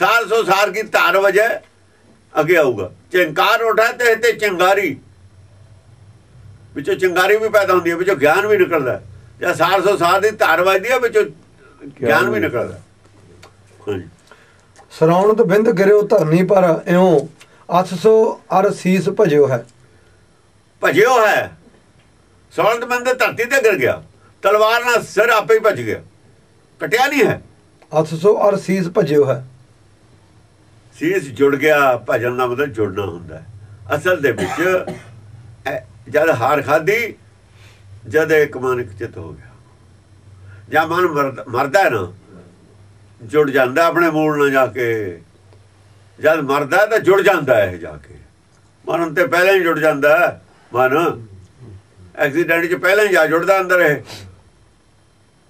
ਸਾਰ ਸੋ ਸਾਰ ਕੀ ਧਾਰ ਵਜੇ ਅੱਗੇ ਆਊਗਾ। ਚਿੰਕਾਰ ਉਠਾ ਤੇ ਤੇ ਚਿੰਗਾਰੀ। ਵਿੱਚੋਂ ਚਿੰਗਾਰੀ ਵੀ ਪੈਦਾ ਹੁੰਦੀ ਹੈ ਵਿੱਚੋਂ ਗਿਆਨ ਵੀ ਨਿਕਲਦਾ। ਜਾਂ ਸਾਰ ਸੋ ਸਾਰ ਦੀ ਧਾਰ ਵੱਜਦੀ ਹੈ ਵਿੱਚੋਂ ਗਿਆਨ ਵੀ ਨਿਕਲਦਾ ਹੈ। ਹਾਂਜੀ। ਸਰਾਉਣਤ ਬਿੰਦ ਗਿਰਿਓ ਧਰਨੀ ਪਰ ਇਉ 800 ਅਰ ਸੀਸ ਭਜਿਓ ਹੈ। ਭਜਿਓ ਹੈ। ਸੌਲਤ ਬੰਦੇ ਧਰਤੀ ਤੇ ਗਿਰ ਗਿਆ। ਤਲਵਾਰ ਨਾਲ ਸਿਰ ਆਪੇ ਹੀ ਭਜ ਗਿਆ। ਕਟਿਆ ਨਹੀਂ ਹੈ। 800 ਅਰ ਸੀਸ ਭਜਿਓ ਹੈ। ਸੀਸ ਜੁੜ ਗਿਆ, ਭਜਨ ਦਾ ਮਤਲਬ ਜੁੜਨਾ ਹੁੰਦਾ ਅਸਲ ਦੇ ਵਿੱਚ ਜਦ ਹਾਰ ਖਾਦੀ ਜਦ ਇੱਕ ਮਨ ਇੱਕ ਚਿਤ ਹੋ ਗਿਆ। ਜਾਂ ਮਨ ਮਰਦ- ਮਰਦਾ ਨਾ, ਜੁੜ ਜਾਂਦਾ ਆਪਣੇ ਮੂਲ ਨਾਲ ਜਾ ਕੇ। ਜਦ ਮਰਦਾ ਤਾਂ ਜੁੜ ਜਾਂਦਾ ਇਹ ਜਾ ਕੇ। ਮਨ ਤੇ ਪਹਿਲਾਂ ਹੀ ਜੁੜ ਜਾਂਦਾ ਮਨ। ਐਕਸੀਡੈਂਟ 'ਚ ਪਹਿਲਾਂ ਹੀ ਜਾ ਜੁੜਦਾ ਅੰਦਰ ਇਹ।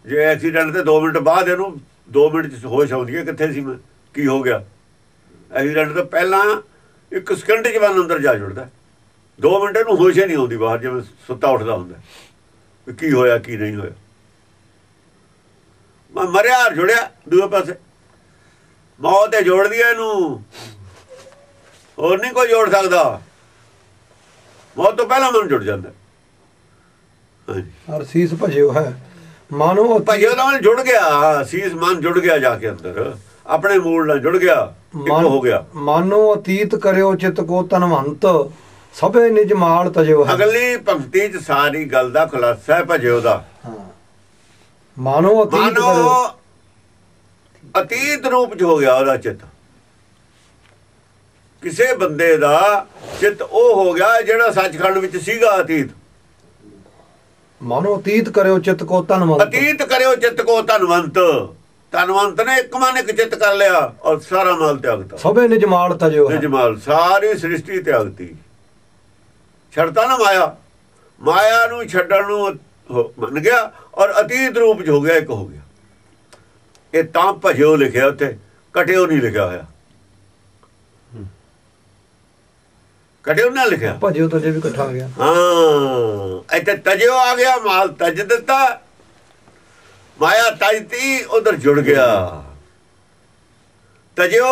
ਜੇ ਐਕਸੀਡੈਂਟ ਤੇ 2 ਮਿੰਟ ਬਾਅਦ ਇਹਨੂੰ 2 ਮਿੰਟ 'ਚ ਹੋਸ਼ ਆਉਂਦੀ ਹੈ, ਕਿੱਥੇ ਸੀ ਮੈਂ? ਕੀ ਹੋ ਗਿਆ? ਐਕਸੀਡੈਂਟ ਤੋਂ ਪਹਿਲਾਂ ਇੱਕ ਸਕਿੰਟ 'ਚ ਮਨ ਅੰਦਰ ਜਾ ਜੁੜਦਾ। 2 ਮਿੰਟ ਨੂੰ ਹੋਸ਼ ਹੀ ਨਹੀਂ ਆਉਂਦੀ ਬਾਹਰ ਜਿਵੇਂ ਸੁੱਤਾ ਉੱਠਦਾ ਹੁੰਦਾ। ਕੀ ਹੋਇਆ ਕੀ ਨਹੀਂ ਹੋਇਆ। ਮੈਂ ਮਰਿਆ ਜੁੜਿਆ ਦੂਏ ਪਾਸੇ। ਮੌਤ ਤੇ ਜੋੜਦੀ ਹੈ ਇਹਨੂੰ। ਹੋਰ ਨਹੀਂ ਕੋਈ ਜੋੜ ਸਕਦਾ। ਮੌਤ ਤੋਂ ਪਹਿਲਾਂ ਮਨ ਜੁੜ ਜਾਂਦਾ। ਹਾਂਜੀ। ਅਰ ਸੀਸ ਭਜਿਓ ਹੈ। ਮਾਨੋ ਉਹਦਾ ਮਨ ਜੁੜ ਗਿਆ। ਸੀਸ ਮਨ ਜੁੜ ਗਿਆ ਜਾ ਕੇ ਅੰਦਰ। ਆਪਣੇ ਮੂਲ ਨਾਲ ਜੁੜ ਗਿਆ ਇੱਕ ਮਨ- ਹੋ ਗਿਆ? ਮਾਨੋ ਅਤੀਤ ਕਰਿਓ ਚਿਤ ਕੋ ਤਨਵੰਤ ਸਭੇ ਨਿਜ ਮਾਲ ਤਜਿਓ ਹੈ। ਅਗਲੀ ਪੰਕਤੀ 'ਚ ਸਾਰੀ ਗੱਲ ਦਾ ਖੁਲਾਸਾ ਹੈ ਭਜਿਓ ਦਾ। ਹਾਂ। ਮਾਨੋ ਅਤੀਤ ਮਾਨੋ ਕਰਿਓ। ਅਤੀਤ ਰੂਪ 'ਚ ਹੋ ਗਿਆ ਉਹਦਾ ਚਿੱਤ। ਕਿਸੇ ਬੰਦੇ ਦਾ ਚਿੱਤ ਉਹ ਹੋ ਗਿਆ ਜਿਹੜਾ ਸੱਚਖੰਡ ਵਿੱਚ ਸੀਗਾ ਅਤੀਤ। ਮਾਨੋ ਅਤੀਤ ਕਰਿਓ ਚਿਤ ਕੋ ਤਨਵੰਤ। ਅਤੀਤ ਕਰਿਓ ਚਿੱਤ ਕੋ ਧਨਵੰਤ ਧਨਵੰਤ ਨੇ ਇੱਕ ਮਨ ਇੱਕ ਚਿੱਤ ਕਰ ਲਿਆ ਔਰ ਸਾਰਾ ਮਾਲ ਤਿਆਗਤਾ ਸਭੇ ਨਿਜ ਮਾਲ ਤਜਿਓ ਹੈ। ਨਿਜਮਾਲ ਸਾਰੀ ਸ੍ਰਿਸ਼ਟੀ ਤਿਆਗਤੀ ਛੜਤਾ ਨਾ ਮਾਇਆ। ਮਾਇਆ ਨੂੰ ਛੱਡਣ ਨੂੰ ਮੰਨ ਗਿਆ ਔਰ ਅਤੀਤ ਰੂਪ 'ਚ ਹੋ ਗਿਆ ਇੱਕ ਹੋ ਗਿਆ। ਇਹ ਤਾਂ ਭਜਿਓ ਲਿਖਿਆ ਉੱਥੇ ਕਟਿਓ ਨਹੀਂ ਲਿਖਿਆ ਹੋਇਆ। ਕਟਿਓ ਨਾ ਲਿਖਿਆ। ਭਜਿਓ ਤਜੇ ਵੀ ਇਕੱਠਾ ਆ ਗਿਆ। ਹਾਂ ਇੱਥੇ ਤਜਿਓ ਆ ਗਿਆ ਮਾਲ ਤਜ ਦਿੱਤਾ। ਮਾਇਆ ਤਜਤੀ ਉਧਰ ਜੁੜ ਗਿਆ। ਤਜਿਓ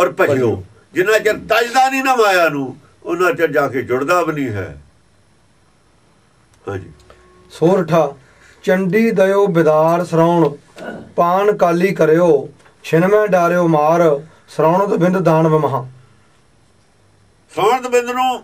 ਔਰ ਭਜਿਓ ਜਿੰਨਾ ਚਿਰ ਤਜਦਾ ਨਹੀਂ ਨਾ ਮਾਇਆ ਨੂੰ ਉਹਨਾਂ ਚਿਰ ਜਾ ਕੇ ਜੁੜਦਾ ਵੀ ਨਹੀਂ ਹੈ। ਹਾਂਜੀ। ਸੋਰਠਾ ਚੰਡੀ ਦਇਓ ਬਿਦਾਰ ਸਰਾਉਣ ਪਾਨ ਕਾਲੀ ਕਰਿਓ ਛਿਨਵੇਂ ਡਾਰਿਓ ਮਾਰ ਸਰਾਉਣਤ ਬਿੰਦ ਦਾਨਵ ਮਹਾ। ਸੌਣਤ ਬਿੰਦ ਨੂੰ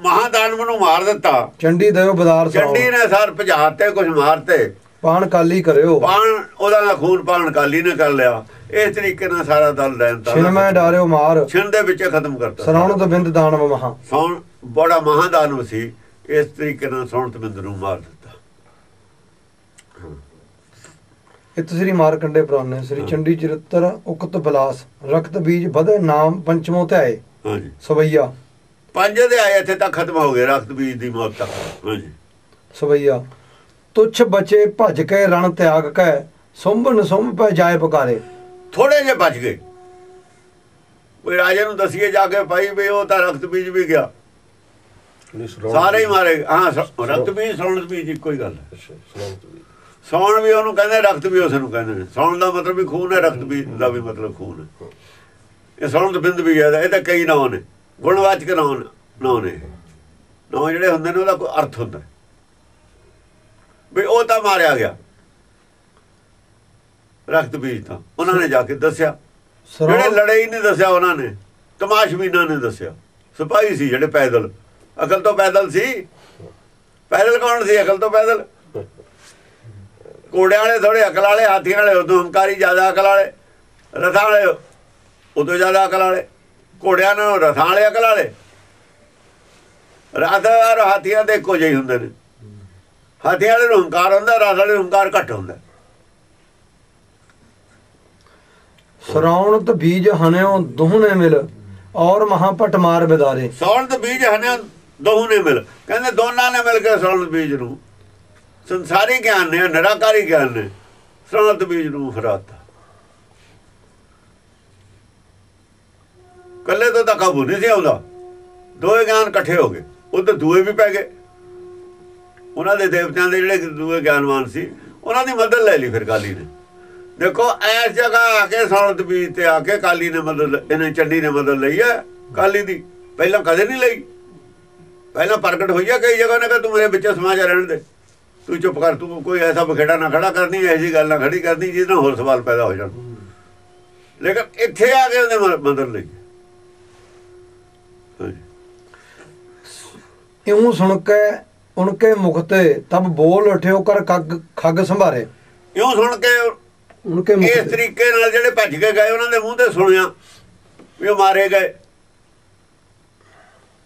ਮਹਾਦਾਨਵ ਨੂੰ ਮਾਰ ਦਿੱਤਾ। ਚੰਡੀ ਦਇਓ ਬਿਦਾਰ ਚੰਡੀ ਸਰਾਉਣ ਨੇ ਸਾਰ ਭਜਾਤੇ ਕੁਝ ਮਾਰਤੇ ਪਾਨ ਕਾਲੀ ਕਰਿਓ। ਪਾਣ ਉਹਦਾ ਨਾ ਖੂਨ ਪਾਣ ਕਾਲੀ ਨੇ ਕਰ ਲਿਆ। ਇਸ ਤਰੀਕੇ ਨਾਲ ਸਾਰਾ ਦਲ ਲੈਣ ਛਿਨਵੇਂ ਡਾਰਿਓ ਮਾਰ। ਛਿਣ ਦੇ ਵਿੱਚ ਖਤਮ ਕਰਤਾ। ਸਰਾਉਣਤ ਬਿੰਦ ਦਾਨਵ ਮਹਾ। ਸੌਣ ਬੜਾ ਮਹਾਦਾਨਵ ਸੀ। ਇਸ ਤਰੀਕੇ ਨਾਲ ਸੌਣਤ ਬਿੰਦ ਨੂੰ ਮਾਰ ਦਿੱਤਾ। ਇਤ ਸ੍ਰੀ ਮਾਰਕੰਡੇ ਪੁਰਾਣੇ ਸ੍ਰੀ ਚੰਡੀ ਚਰਿੱਤਰ ਉਕਤ ਬਲਾਸ ਰਕਤ ਬੀਜ ਵਧੇ ਨਾਮ ਪੰਚਮੋ ਧਿਆਏ। ਹਾਂਜੀ। ਸਵਈਆ। ਪੰਜ ਦੇ ਆਏ ਇੱਥੇ ਤੱਕ ਖਤਮ ਹੋ ਗਏ ਰਖਤ ਬੀਜ ਦੀ ਮੌਤ ਤੱਕ। ਹਾਂਜੀ। ਸਵਈਆ। ਤੁਛ ਬਚੇ ਭਜ ਕੇ ਰਣ ਤਿਆਗ ਕੈ ਸੁੰਭਨ ਸੁੰਭ ਪੈ ਜਾਏ ਪੁਕਾਰੇ। ਥੋੜੇ ਜਿਹੇ ਬਚ ਗਏ। ਕੋਈ ਰਾਜੇ ਨੂੰ ਦਸੀਏ ਜਾ ਕੇ ਭਾਈ ਵੀ ਉਹ ਤਾਂ ਰਖਤ ਬੀਜ ਵੀ ਗਿਆ। ਸਾਰੇ ਹੀ ਮਾਰੇ ਹਾਂ ਰਖਤ ਬੀਜ ਸੌਣਤ ਬੀਜ ਇੱਕੋ ਹੀ ਗੱਲ। ਸੌਣ ਵੀ ਉਹਨੂੰ ਕਹਿੰਦੇ ਰਖਤ ਵੀ ਉਸ ਨੂੰ ਕਹਿੰਦੇ ਨੇ। ਸੌਣ ਦਾ ਮਤਲਬ ਵੀ ਖੂਨ ਹੈ ਰਖਤ ਵੀ ਦਾ ਵੀ ਮਤਲਬ ਖੂਨ ਹੈ। ਇਹ ਸੌਣ ਤੋਂ ਬਿੰਦ ਵੀ ਹੈ ਇਹ ਤਾਂ ਕਈ ਨਾਂ ਨੇ। ਗੁਣਵਾਚਕ ਨਾਂ ਨੇ- ਨਾਂ ਨੇ ਇਹ। ਨਾਂ ਜਿਹੜੇ ਹੁੰਦੇ ਨੇ ਉਹਦਾ ਕੋਈ ਅਰਥ ਹੁੰਦਾ ਹੈ। ਵੀ ਉਹ ਤਾਂ ਮਾਰਿਆ ਗਿਆ। ਰਖਤ ਬੀਜ ਤਾਂ ਉਹਨਾਂ ਨੇ ਜਾ ਕੇ ਦੱਸਿਆ। ਜਿਹੜੇ ਲੜੇ ਹੀ ਨਹੀਂ ਦੱਸਿਆ ਉਹਨਾਂ ਨੇ ਤਮਾਸ਼ਬੀਨਾਂ ਨੇ ਦੱਸਿਆ। ਸਿਪਾਹੀ ਸੀ ਜਿਹੜੇ ਪੈਦਲ। ਅਕਲ ਤੋਂ ਪੈਦਲ ਸੀ। ਪੈਦਲ ਕੌਣ ਸੀ? ਅਕਲ ਤੋਂ ਪੈਦਲ। ਘੋੜਿਆਂ ਵਾਲੇ ਥੋੜੇ ਅਕਲ ਵਾਲੇ ਹਾਥੀਆਂ ਵਾਲੇ ਉਦੋਂ ਹੰਕਾਰੀ ਜ਼ਿਆਦਾ ਅਕਲ ਵਾਲੇ ਰਥਾਂ ਵਾਲੇ ਉਦੋਂ ਜ਼ਿਆਦਾ ਅਕਲ ਵਾਲੇ। ਘੋੜਿਆਂ ਨਾਲੋਂ ਰਥਾਂ ਵਾਲੇ ਅਕਲ ਵਾਲੇ। ਰਥ ਹਾਥੀਆਂ ਦੇ ਇੱਕੋ ਜਿਹੇ ਹੁੰਦੇ ਨੇ। ਹਾਥੀਆਂ ਵਾਲੇ ਨੂੰ ਹੰਕਾਰ ਹੁੰਦਾ ਰਥ ਵਾਲੇ ਨੂੰ ਹੰਕਾਰ ਘੱਟ ਹੁੰਦਾ। ਸਰਾਉਣਤ ਬੀਜ ਹਨਿਓ ਦੁਹਨੇ ਮਿਲ ਔਰ ਮਹਾਪਟ ਮਾਰ ਬਿਦਾਰੇ। ਸੌਣ ਤੇ ਬੀਜ ਹਨੇ ਦੋਹੂ ਨੇ ਮਿਲ। ਕਹਿੰਦੇ ਦੋਨਾਂ ਨੇ ਮਿਲ ਕੇ ਸੌਣ ਬੀਜ ਨੂੰ। ਸੰਸਾਰੀ ਗਿਆਨ ਨੇ ਨਿਰਾਕਾਰੀ ਗਿਆਨ ਨੇ ਸੌਣ ਤੇ ਬੀਜ ਨੂੰ ਹਰਾਤਾ ਕੱਲੇ ਤੋਂ ਤਾਂ ਕਾਬੂ ਨਹੀਂ ਸੀ ਆਉਂਦਾ। ਦੋਏ ਗਿਆਨ ਇਕੱਠੇ ਹੋ ਗਏ। ਉਧਰ ਦੂਏ ਵੀ ਪੈ ਗਏ। ਉਹਨਾਂ ਦੇ ਦੇਵਤਿਆਂ ਦੇ ਜਿਹੜੇ ਦੂਏ ਗਿਆਨਵਾਨ ਸੀ, ਉਹਨਾਂ ਦੀ ਮਦਦ ਲੈ ਲਈ ਫਿਰ ਕਾਲੀ ਨੇ। ਦੇਖੋ, ਐਸ ਜਗ੍ਹਾ ਆ ਕੇ ਸੌਲਤ ਬੀਜ ਤੇ ਆ ਕੇ ਕਾਲੀ ਨੇ ਮਦਦ ਇਹਨੇ ਚੰਡੀ ਨੇ ਮਦਦ ਲਈ ਹੈ ਕਾਲੀ ਦੀ। ਪਹਿਲਾਂ ਕਦੇ ਨਹੀਂ ਲਈ। ਪਹਿਲਾਂ ਪ੍ਰਗਟ ਹੋਈ ਹੈ ਕਈ ਜਗ੍ਹਾ ਨੇ ਕਿ ਤੂੰ ਮੇਰੇ ਵਿੱਚ ਸਮਾਜ ਰਹਿਣ ਦੇ। ਤੂੰ ਚੁੱਪ ਕਰ, ਤੂੰ ਕੋਈ ਐਸਾ ਬਖੇੜਾ ਨਾ ਖੜਾ ਕਰਨੀ ਐਸੀ ਗੱਲ ਨਾ ਖੜੀ ਕਰਨੀ, ਜਿਹਦੇ ਨਾਲ ਹੋਰ ਸਵਾਲ ਪੈਦਾ ਹੋ ਜਾਣ। ਲੇਕਿਨ ਇੱਥੇ ਆ ਕੇ ਉਹਨੇ ਮ- ਮਦਦ ਲਈ। ਇਉਂ ਸੁਣ ਕੇ ਉਨਕੇ ਮੁਖ ਤੇ ਤਬ ਬੋਲ ਉਠਿਓ ਕਰ ਖੱਗ ਖੱਗ ਸੰਭਾਰੇ। ਇਉਂ ਸੁਣ ਕੇ ਉਨਕੇ ਇਸ ਤਰੀਕੇ ਨਾਲ ਜਿਹੜੇ ਭੱਜ ਕੇ ਗਏ ਉਹਨਾਂ ਦੇ ਮੂੰਹ ਤੇ ਸੁਣਿਆ ਵੀ ਉਹ ਮਾਰੇ ਗਏ।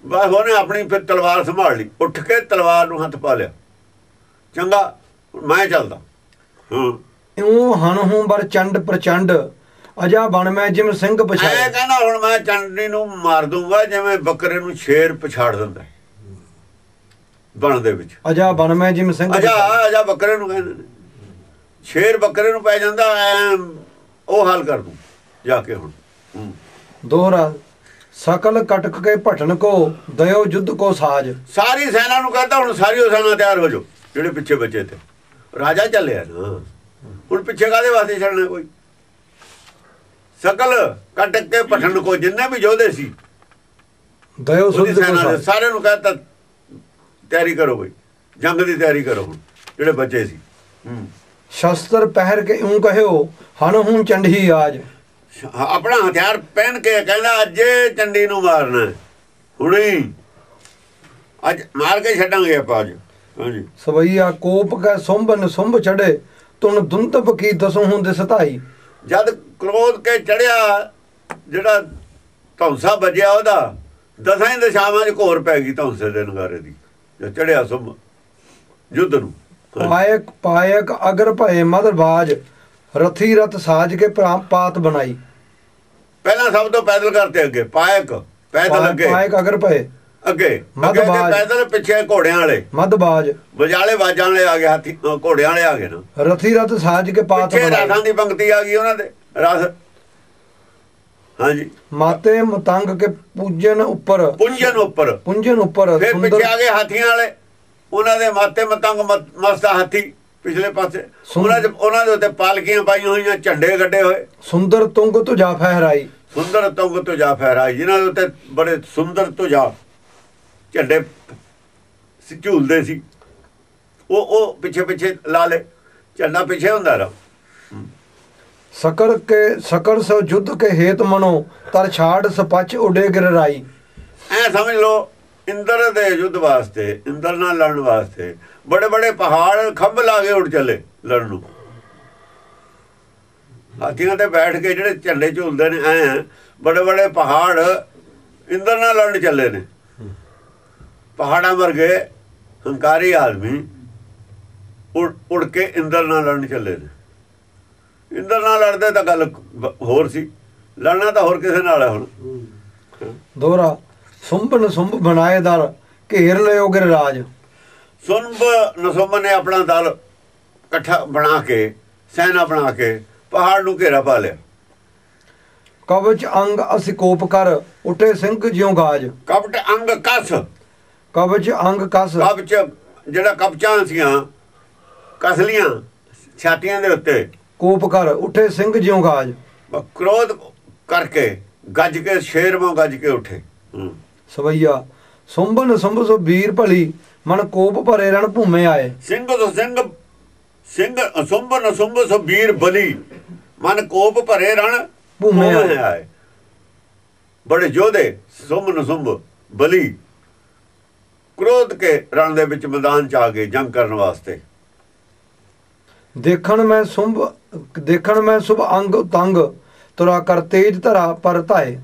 ਬਸ ਉਹਨੇ ਆਪਣੀ ਫਿਰ ਤਲਵਾਰ ਸੰਭਾਲ ਲਈ। ਉੱਠ ਕੇ ਤਲਵਾਰ ਨੂੰ ਹੱਥ ਪਾ ਲਿਆ। ਚੰਗਾ ਮੈਂ ਚੱਲਦਾ। ਹਾਂ। ਇਉਂ ਹਨ ਹੂੰ ਬਰ ਚੰਡ ਪ੍ਰਚੰਡ ਅਜਾ ਬਣ ਮੈਂ ਜਿਮ ਸਿੰਘ ਐ ਪਛਾਏ ਕਹਿੰਦਾ ਹੁਣ ਮੈਂ ਚੰਡੀ ਨੂੰ ਮਾਰ ਦੂੰਗਾ ਜਿਵੇਂ ਬੱਕਰੇ ਨੂੰ ਸ਼ੇਰ ਪਛਾੜ ਦਿੰਦਾ। ਬਣ ਦੇ ਵਿੱਚ। ਅਜਾ ਬਣ ਮੈਂ ਜਿਮ ਸਿੰਘ ਅਜਾ। ਅਜਾ ਬੱਕਰੇ ਨੂੰ ਕਹਿੰਦੇ ਨੇ। ਸ਼ੇਰ ਬੱਕਰੇ ਨੂੰ ਪੈ ਜਾਂਦਾ ਉਹ ਹਾਲ ਕਰ ਦੂੰ ਜਾ ਕੇ ਹੁਣ। ਦੋਹਰਾ ਸਕਲ ਕਟਕ ਕੇ ਭਟਨ ਕੋ ਦਇਓ ਜੁੱਧ ਕੋ ਸਾਜ। ਸਾਰੀ ਸੈਨਾ ਨੂੰ ਕਹਿੰਦਾ ਹੁਣ ਸਾਰੀ ਸੈਨਾ ਤਿਆਰ ਹੋ ਜਾਓ ਜਿਹੜੇ ਪਿੱਛੇ ਬੱਚੇ ਤੇ। ਰਾਜਾ ਚੱਲਿਆ ਨਾ। ਹੁਣ ਪਿੱਛੇ ਕਾਦੇ ਵਾਸਤੇ ਛੱਡਣਾ ਕੋਈ? ਸਕਲ ਕਟਕ ਕੇ ਪਠਣ ਕੋ ਜਿੰਨੇ ਵੀ ਯੋਧੇ ਸੀ ਦਇਓ ਸੁਧ ਸਾਰਿਆਂ ਨੂੰ ਕਹਿੰਦਾ ਤਿਆਰੀ ਕਰੋ ਬਈ। ਜੰਗ ਦੀ ਤਿਆਰੀ ਕਰੋ ਹੁਣ ਜਿਹੜੇ ਬੱਚੇ ਸੀ। ਹੂੰ। ਸ਼ਸਤਰ ਪਹਿਰ ਕੇ ਇਉਂ ਕਹਿਓ ਹਨ ਹੂੰ ਚੰਡੀ ਆਜ। ਆਪਣਾ ਹਥਿਆਰ ਪਹਿਨ ਕੇ ਕਹਿੰਦਾ ਅੱਜ ਇਹ ਚੰਡੀ ਨੂੰ ਮਾਰਨਾ। ਹੁਣੇ। ਅੱਜ ਮਾਰ ਕੇ ਛੱਡਾਂਗੇ ਆਪਾਂ ਅੱਜ। ਹਾਂਜੀ। ਸਵਈਆ ਕੋਪ ਕੈ ਸੁੰਭ ਨਸੁੰਭ ਚੜੇ ਤੁਨ ਦੁੰਤਬ ਕੀ ਦਸੋਂ ਹੁੰਦੇ ਸਤਾਈ। ਜਦ ਕ੍ਰੋਧ ਕੇ ਚੜਿਆ ਜਿਹੜਾ ਧੌਂਸਾ ਵੱਜਿਆ ਉਹਦਾ ਦਸਾਂ ਦਿਸ਼ਾਵਾਂ 'ਚ ਘੋਰ ਪੈ ਗਈ ਧੌਂਸੇ ਦੇ ਨਗਾਰੇ ਦੀ। ਜਦ ਚੜਿਆ ਸੁਮ ਯੁੱਧ ਨੂੰ। ਪਾਇਕ ਪਾਇਕ ਅਗਰ ਭਏ ਮਦਰਬਾਜ ਰਥੀ ਰਥ ਸਾਜ ਕੇ ਪਾਤ ਬਣਾਈ। ਪਹਿਲਾਂ ਸਭ ਤੋਂ ਪੈਦਲ ਕਰਤੇ ਅੱਗੇ ਪਾਇਕ ਪੈਦਲ ਅੱਗੇ। ਪਾਇਕ ਅਗਰ ਭਏ। ਅੱਗੇ ਅੱਗੇ। ਪੈਦਲ ਪਿੱਛੇ ਘੋੜਿਆਂ ਵਾਲੇ। ਮਦਬਾਜ ਬਜਾਲੇ ਬਾਜਾਂ ਵਾਲੇ ਆ ਗਏ ਹਾਥੀ ਘੋੜਿਆਂ ਵਾਲੇ ਆ ਗਏ ਨਾ। ਰਥੀ ਰਥ ਸਾਜ ਕੇ ਪਾਤ ਪਿੱਛੇ ਬਣਾਈ। ਰਾਸਾਂ ਦੀ ਪੰਕਤੀ ਆ ਗਈ ਉਹਨਾਂ ਦੇ। ਰਸ ਹਾਂਜੀ। ਮਾਤੇ ਮਤੰਗ ਕੇ ਪੂਜਨ ਉੱਪਰ। ਪੁੰਜਨ ਉੱਪਰ। ਪੁੰਜਨ ਉੱਪਰ ਫਿਰ ਪਿੱਛੇ ਆ ਗਏ ਹਾਥੀਆਂ ਵਾਲੇ। ਉਹਨਾਂ ਦੇ ਮਾਤੇ ਮਤੰਗ ਮਤ- ਮਸਤਾ ਹਾਥੀ ਪਿਛਲੇ ਪਾਸੇ। ਉਹਨਾਂ ਦੇ ਉਹਨਾਂ ਦੇ ਉੱਤੇ ਪਾਲਕੀਆਂ ਪਾਈਆਂ ਹੋਈਆਂ ਝੰਡੇ ਗੱਡੇ ਹੋਏ। ਸੁੰਦਰ ਤੁੰਗ ਤੁਜਾ ਫਹਿਰਾਈ। ਸੁੰਦਰ ਤੁੰਗ ਤੁਜਾ ਫਹਿਰਾਈ। ਜਿਨ੍ਹਾਂ ਦੇ ਉੱਤੇ ਬੜੇ ਸੁੰਦਰ ਤੁਜਾ ਝੰਡੇ ਝੂਲਦੇ ਸੀ। ਉਹ ਉਹ ਪਿੱਛੇ ਪਿੱਛੇ ਲਾ ਲੇ ਝੰਡਾ ਪਿੱਛੇ ਹੁੰਦਾ ਰਾ ਸਕਰ ਕੇ, ਸਕਰ ਸੋ ਜੁੱਧ ਕੇ ਹੇਤ ਮਨੋ, ਤਰ ਛਾੜ ਸਪਚ ਉਡੇ ਗਿਰਾਈ ਐ ਸਮਝ ਲਓ, ਇੰਦਰ ਦੇ ਯੁੱਧ ਵਾਸਤੇ, ਇੰਦਰ ਨਾਲ ਲੜਨ ਵਾਸਤੇ, ਬੜੇ ਬੜੇ ਪਹਾੜ ਖੰਭ ਲਾ ਕੇ ਉੱਡ ਚੱਲੇ ਲੜਨ ਨੂੰ। ਹਾਥੀਆਂ ਤੇ ਬੈਠ ਕੇ ਜਿਹੜੇ ਝੰਡੇ ਝੂਲਦੇ ਨੇ, ਐ, ਬੜੇ ਬੜੇ ਪਹਾੜ ਇੰਦਰ ਨਾਲ ਲੜਨ ਚੱਲੇ ਨੇ। ਪਹਾੜਾਂ ਵਰਗੇ ਹੰਕਾਰੀ ਆਦਮੀ ਉੜ ਉੜ ਕੇ ਇੰਦਰ ਨਾਲ ਲੜਨ ਚੱਲੇ ਨੇ। ਇੰਦਰ ਨਾਲ ਲੜਦੇ ਤਾਂ ਗੱਲ ਹੋਰ ਸੀ। ਲੜਨਾ ਤਾਂ ਹੋਰ ਕਿਸੇ ਨਾਲ ਹੈ ਹੁਣ। ਦੋਹਰਾ ਸੁੰਭ ਨਸੁੰਭ ਬਣਾਏ ਦਰ ਘੇਰ ਲਿਓ ਗਿਰਰਾਜ। ਸੁਨਬ ਨਸੁੰਬ ਨੇ ਆਪਣਾ ਦਲ ਇਕੱਠਾ ਬਣਾ ਕੇ ਸੈਨਾ ਬਣਾ ਕੇ ਪਹਾੜ ਨੂੰ ਘੇਰਾ ਪਾ ਲਿਆ। ਕਵਚ ਅੰਗ ਅਸੀਂ ਕੋਪ ਕਰ ਉਠੇ ਸਿੰਘ ਜਿਉ ਗਾਜ। ਕਪਟ ਅੰਗ ਕਸ। ਕਵਚ ਅੰਗ ਕਸ। ਕਬਚ ਜਿਹੜਾ ਕਬਚਾਂ ਸੀਆਂ ਕਸਲੀਆਂ ਛਾਤੀਆਂ ਦੇ ਉੱਤੇ। ਕੋਪ ਕਰ ਉਠੇ ਸਿੰਘ ਜਿਉ ਗਾਜ। ਕ੍ਰੋਧ ਕਰਕੇ ਗੱਜ ਕੇ ਸ਼ੇਰ ਵਾਂਗ ਗੱਜ ਕੇ ਉੱਠੇ। ਸਵਈਆ ਸੁੰਭ ਨਸੁੰਭ ਸੋ ਵੀਰ ਭਲੀ ਮਨ ਕੋਪ ਭਰੇ ਰਣ ਭੂਮੇ ਆਏ। ਸਿੰਘ ਤੋਂ ਸਿੰਘ ਸਿੰਘ ਅਸੁੰਭ ਨਸੁੰਭ ਸੋ ਵੀਰ ਬਲੀ ਮਨ ਕੋਪ ਭਰੇ ਰਣ ਭੂਮੇ ਆਏ। ਬੜੇ ਯੋਧੇ ਸੁੰਭ ਨਸੁੰਭ ਬਲੀ ਕ੍ਰੋਧ ਕੇ ਰਣ ਦੇ ਵਿੱਚ ਮੈਦਾਨ ਚ ਆ ਗਏ ਜੰਗ ਕਰਨ ਵਾਸਤੇ। ਦੇਖਣ ਮੈਂ ਸ਼ੁਭ ਦੇਖਣ ਮੈਂ ਸੁਭ ਅੰਗ ਤੰਗ ਤੁਰਾ ਕਰ ਤੇਜ ਧਰਾ ਪਰ ਧਾਏ।